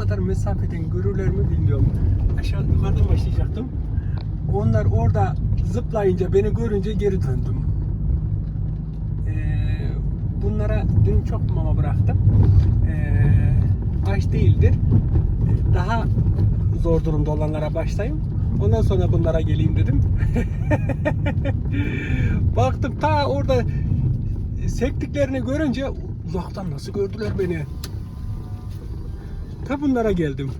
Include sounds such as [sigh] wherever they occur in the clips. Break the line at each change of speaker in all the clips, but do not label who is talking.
kadar mesafeden görürler mi bilmiyorum. Aşağı yukarıdan başlayacaktım. Onlar orada zıplayınca beni görünce geri döndüm. Ee, bunlara dün çok mama bıraktım. Ee, aç değildir. Daha zor durumda olanlara başlayayım. Ondan sonra bunlara geleyim dedim. [laughs] Baktım ta orada sektiklerini görünce uzaktan nasıl gördüler beni. Ta geldim.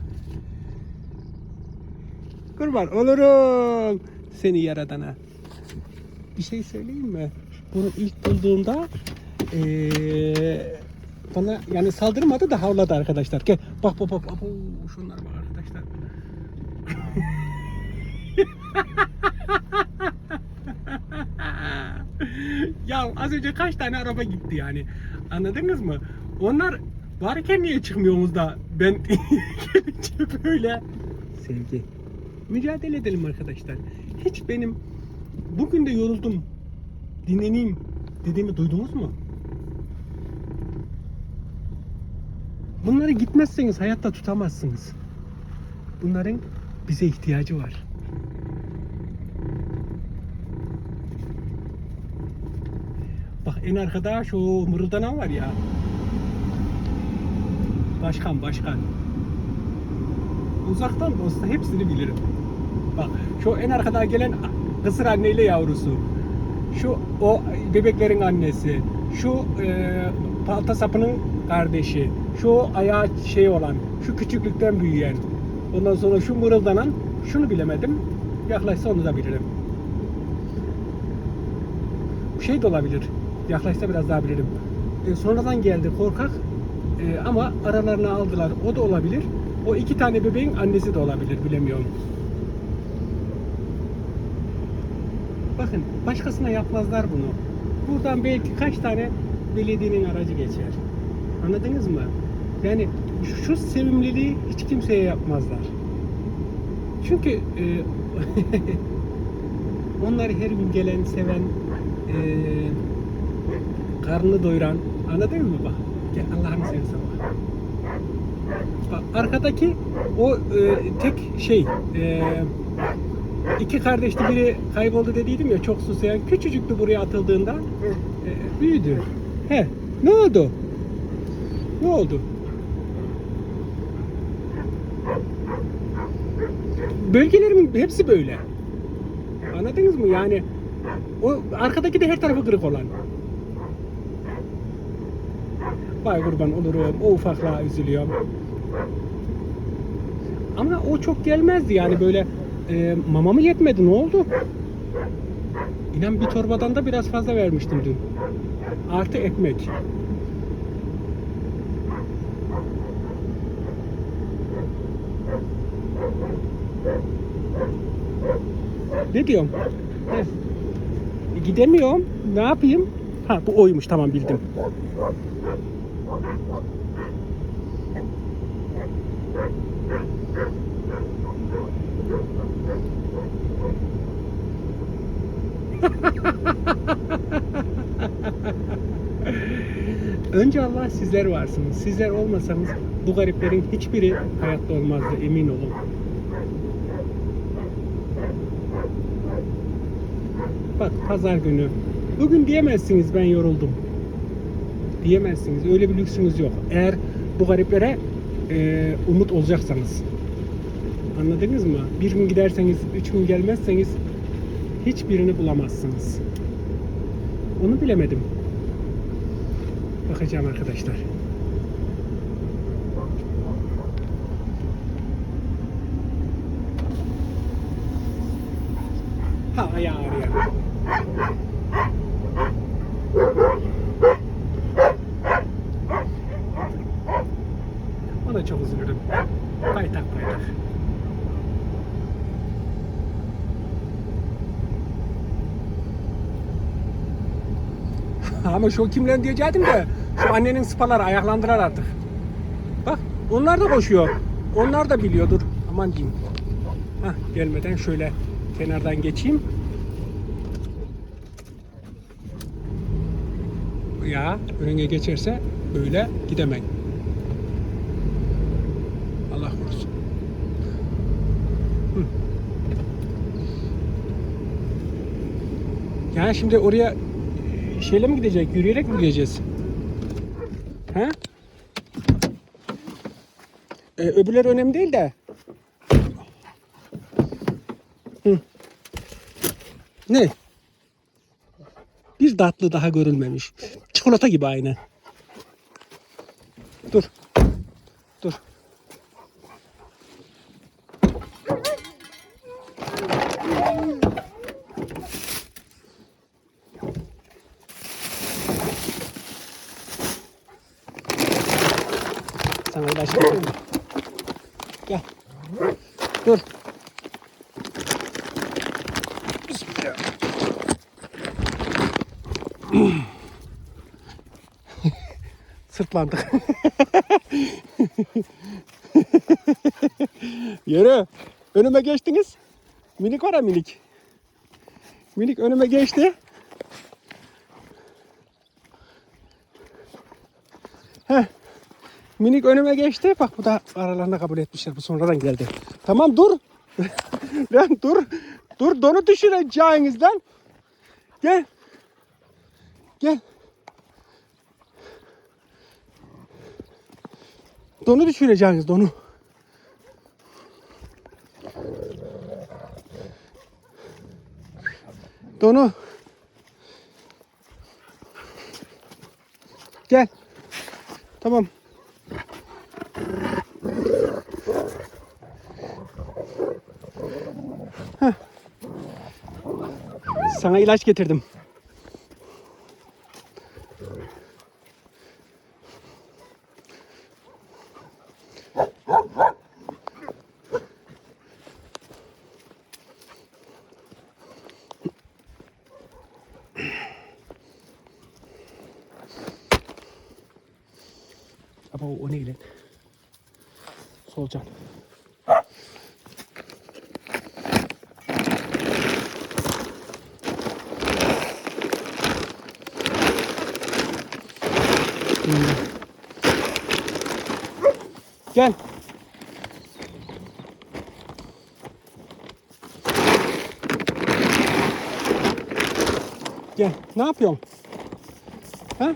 Kurban olurum seni yaradana. Bir şey söyleyeyim mi? Bunu ilk bulduğumda eee, bana yani saldırmadı da havladı arkadaşlar. Gel bak bak bak. Oo, şunlar bak arkadaşlar. [laughs] ya az önce kaç tane araba gitti yani. Anladınız mı? Onlar varken niye çıkmıyorsunuz da ben [laughs] gelince böyle sevgi. Mücadele edelim arkadaşlar. Hiç benim bugün de yoruldum. Dinleneyim dediğimi duydunuz mu? Bunları gitmezseniz hayatta tutamazsınız. Bunların bize ihtiyacı var. Bak en arkada şu mırıldanan var ya. Başkan başkan. Uzaktan da olsa hepsini bilirim. Bak şu en arkada gelen kısır anneyle yavrusu. Şu o bebeklerin annesi. Şu e, palta sapının kardeşi. Şu ayağı şey olan. Şu küçüklükten büyüyen. Ondan sonra şu mırıldanan. Şunu bilemedim. Yaklaşsa onu da bilirim. Bu şey de olabilir. Yaklaşsa biraz daha bilirim. E, sonradan geldi korkak. E, ama aralarına aldılar. O da olabilir. O iki tane bebeğin annesi de olabilir. Bilemiyorum. Bakın başkasına yapmazlar bunu. Buradan belki kaç tane belediyenin aracı geçer. Anladınız mı? Yani şu, sevimliliği hiç kimseye yapmazlar. Çünkü e, [laughs] onlar her gün gelen, seven, e, karnını doyuran, anladın mı bak? Gel Allah'ını seversen. Bak arkadaki o e, tek şey e, iki kardeşti biri kayboldu dediydim ya çok susayan küçücüktü buraya atıldığında e, büyüdü. He ne oldu? Ne oldu? Bölgelerimin hepsi böyle. Anladınız mı? Yani o arkadaki de her tarafı kırık olan. Vay kurban olurum. O ufaklığa üzülüyorum. Ama o çok gelmezdi yani böyle e, mama mı yetmedi ne oldu? İnan bir torbadan da biraz fazla vermiştim dün. Artı ekmek. Ne diyorum? E, gidemiyorum. Ne yapayım? Ha bu oymuş tamam bildim. [laughs] Önce Allah sizler varsınız. Sizler olmasanız bu gariplerin hiçbiri hayatta olmazdı emin olun. Bak pazar günü. Bugün diyemezsiniz ben yoruldum. Diyemezsiniz. Öyle bir lüksünüz yok. Eğer bu gariplere e, umut olacaksanız. Anladınız mı? Bir gün giderseniz, üç gün gelmezseniz hiçbirini bulamazsınız. Onu bilemedim. Bakacağım arkadaşlar. Ha ayağı ağrıyor. Ona çok üzülürüm. Paytak paytak. [laughs] Ama şu kimlen diyecektim de şu annenin spaları ayaklandırar artık. Bak onlar da koşuyor. Onlar da biliyordur. Aman diyeyim. Hah, gelmeden şöyle kenardan geçeyim. Ya önüne geçerse böyle gidemem. Ha şimdi oraya e, şeyle mi gidecek? Yürüyerek mi gideceğiz? Ha? Ee, öbürler önemli değil de. Hı. Ne? Bir tatlı daha görülmemiş. Çikolata gibi aynı. Dur. Sana vereyim mi? Gel. Dur. Sırtlandık. Yürü. Önüme geçtiniz. Minik var ya minik. Minik önüme geçti. Minik önüme geçti. Bak bu da aralarında kabul etmişler. Bu sonradan geldi. Tamam dur. [laughs] lan dur. Dur donu düşüreceğiniz lan. Gel. Gel. Donu düşüreceğiniz donu. Donu. Gel. Tamam. Sana ilaç getirdim. Ama o, o ne lan? Solucan. Gel. Gel. Ne yapıyorsun? Ha?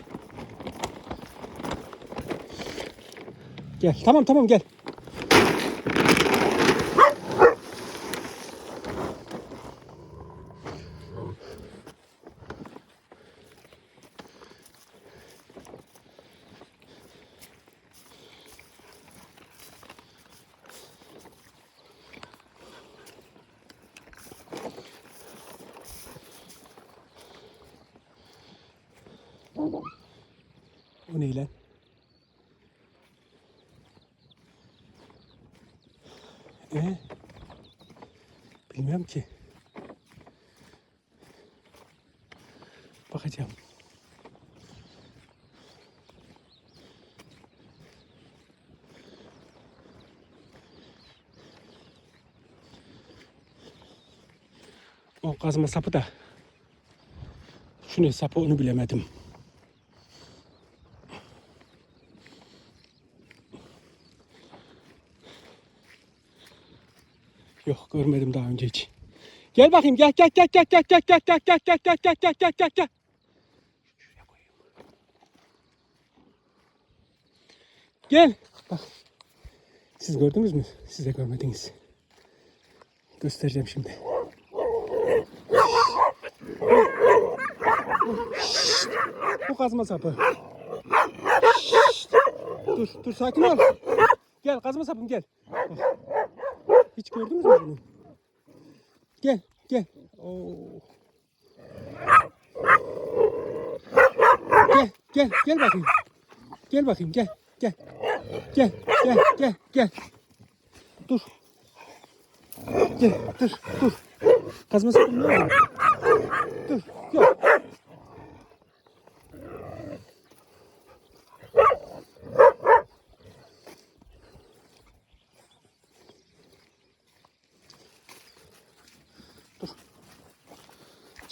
Gel. Tamam tamam gel. O ne lan? Ee? Bilmiyorum ki. Bakacağım. O kazma sapı da. Şu ne sapı onu bilemedim. Görmedim daha önce hiç. Gel bakayım gel gel gel gel gel gel gel gel gel gel gel gel gel gel gel gel. Gel. Bak. Siz gördünüz mü? Siz de görmediniz. Göstereceğim şimdi. Bu kazma sapı. Dur dur sakin ol. Gel kazma sapım gel. Bak. Hiç gördünüz mü bunu? Gel, gel. Oo. Gel, gel, gel bakayım. Gel bakayım, gel, gel. Gel, gel, gel, gel. Dur. Gel, dur, dur. Kazma sakın ne olur? Dur, yok.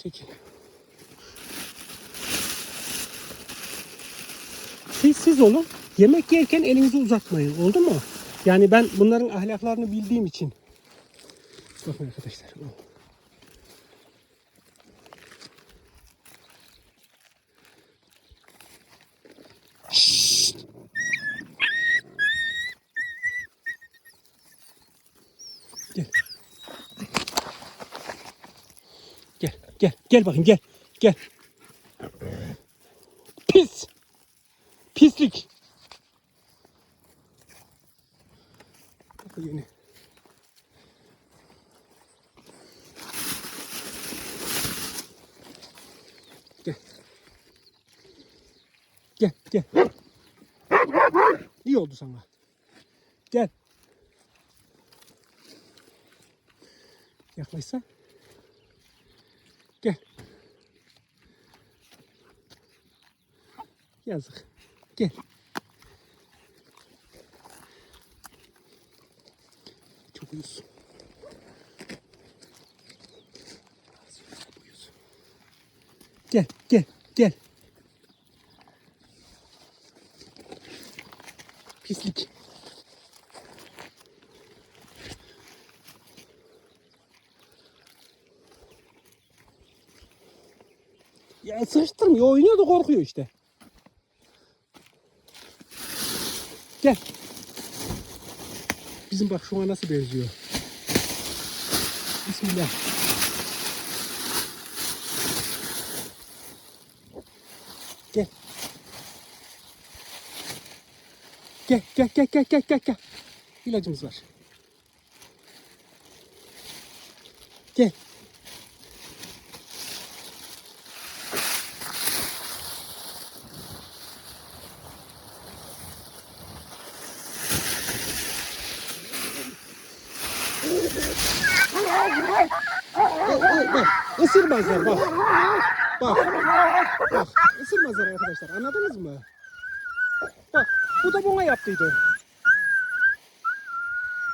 Çekil. Sessiz olun. Yemek yerken elinizi uzatmayın. Oldu mu? Yani ben bunların ahlaklarını bildiğim için. Bakın arkadaşlar. Gel, gel, bakayım gel. Gel. Pis. Pislik. Yeni. Gel. Gel, gel. İyi oldu sana. Gel. Yaklaşsa. Yazık. Gel. Çok uyusun. Gel, gel, gel. Pislik. Ya sıkıştırmıyor, oynuyor da korkuyor işte. Gel. Bizim bak şu an nasıl benziyor. Bismillah. Gel. Gel gel gel gel gel gel gel. İlacımız var. Gel. Bak, bak, ısırmazlar bak. Bak, bak, ısırmazlar arkadaşlar. Anladınız mı? Bak, bu da bana yaptıydı.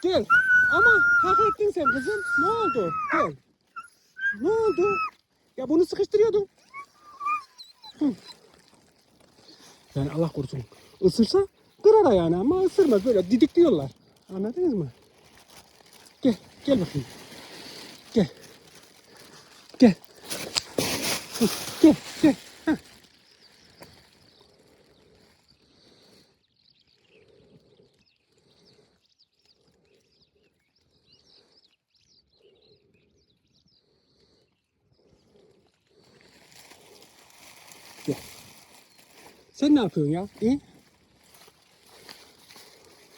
Gel. Ama hak ettin sen kızım. Ne oldu? Gel. Ne oldu? Ya bunu sıkıştırıyordun. Yani Allah korusun. Isırsa kırar ayağını ama ısırmaz. Böyle didikliyorlar. Anladınız mı? Gel. Gel bakayım. Gel. Gel. Hı, Gel. Gel. Heh. Gel. Sen ne yapıyorsun ya? İyi?